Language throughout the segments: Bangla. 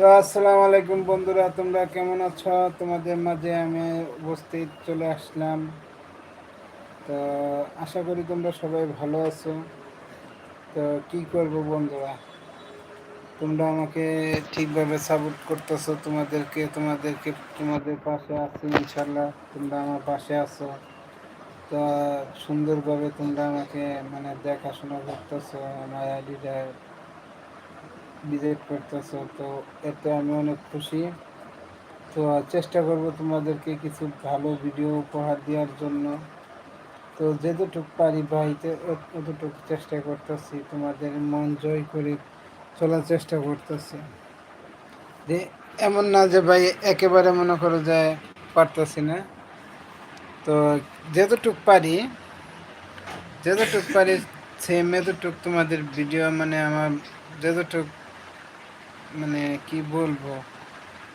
তো আসসালামু আলাইকুম বন্ধুরা, তোমরা কেমন আছো? তোমাদের মাঝে আমি উপস্থিত চলে আসলাম। তো আশা করি তোমরা সবাই ভালো আছো। তো কি করব বন্ধুরা? তোমরা আমাকে ঠিকভাবে সাপোর্ট করতেছো, তোমাদেরকে তোমাদেরকে, তোমাদের পাশে আছি ইনশাল্লাহ তোমরা আমার পাশে আছো। তো সুন্দরভাবে তোমরা আমাকে মানে দেখাশোনা করতেছো, আমার আইডিটা ভিজিট করতেছো, তো এতে আমি অনেক খুশি। তো চেষ্টা করব তোমাদেরকে কিছু ভালো ভিডিও উপহার দেওয়ার জন্য। তো যেতটুক পারি বাড়িতে অতটুকু চেষ্টা করতেছি, তোমাদের মন জয় করে চলার চেষ্টা করতেছি। যে এমন না যে ভাই একেবারে মনে করো যায় পারতেছি না। তো যেতটুক পারি, যতটুক পারি সেম এতটুক তোমাদের ভিডিও মানে আমার যতটুক মানে কি বলব?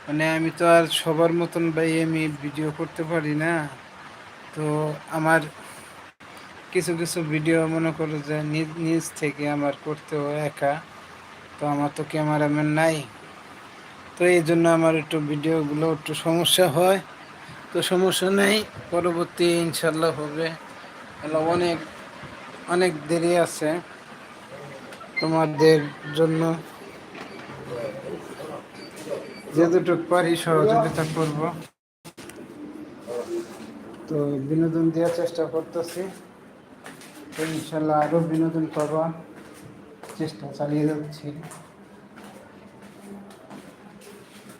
মানে আমি তো আর সবার মতন ভাই আমি ভিডিও করতে পারি না। তো আমার কিছু কিছু ভিডিও মনে করো যে নিজ নিজ থেকে আমার করতে হয় একা। তো আমার তো ক্যামেরাম্যান নাই। তো এই জন্য আমার একটু ভিডিওগুলো একটু সমস্যা হয়। তো সমস্যা নেই, পরবর্তী ইনশাল্লাহ হবে। অনেক অনেক দেরি আছে তোমাদের জন্য। যতটুকু পারি সহযোগিতা করব। তো বিনোদন দেওয়ার চেষ্টা করতেছি। তো ইনশাল্লাহ আরও বিনোদন পাবা। চেষ্টা চালিয়ে যাচ্ছি।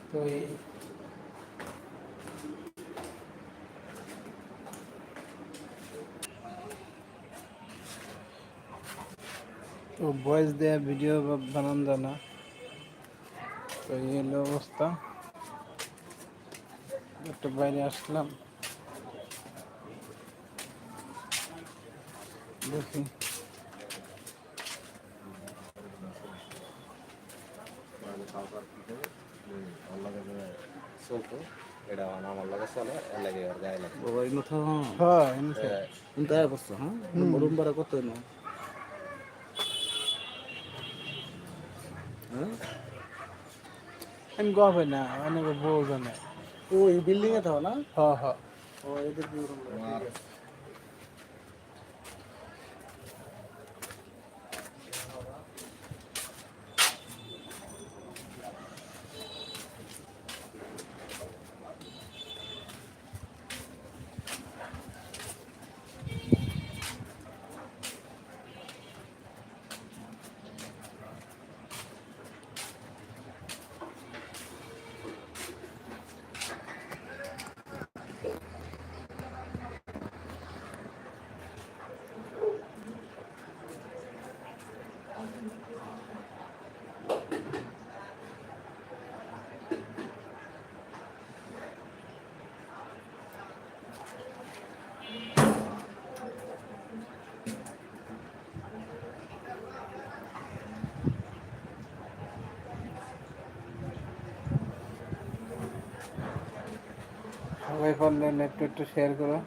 তো তো ভয়েস দেওয়া ভিডিও বানান যায় না তো এই হলো অবস্থা। একটু বাইরে আসলাম। দেখি। চলতো এটা আমার লাগে চলে এর লাগে ওর গায়ে লাগে বাবা ইনো থা হ্যাঁ বসছো হ্যাঁ ভাড়া কত হ্যাঁ? আমি গবে না অনেক বউ জানে। ও এই বিল্ডিং এ থাও না? হ্যাঁ হ্যাঁ। ও এদের সবাই পারলে একটু শেয়ার করো।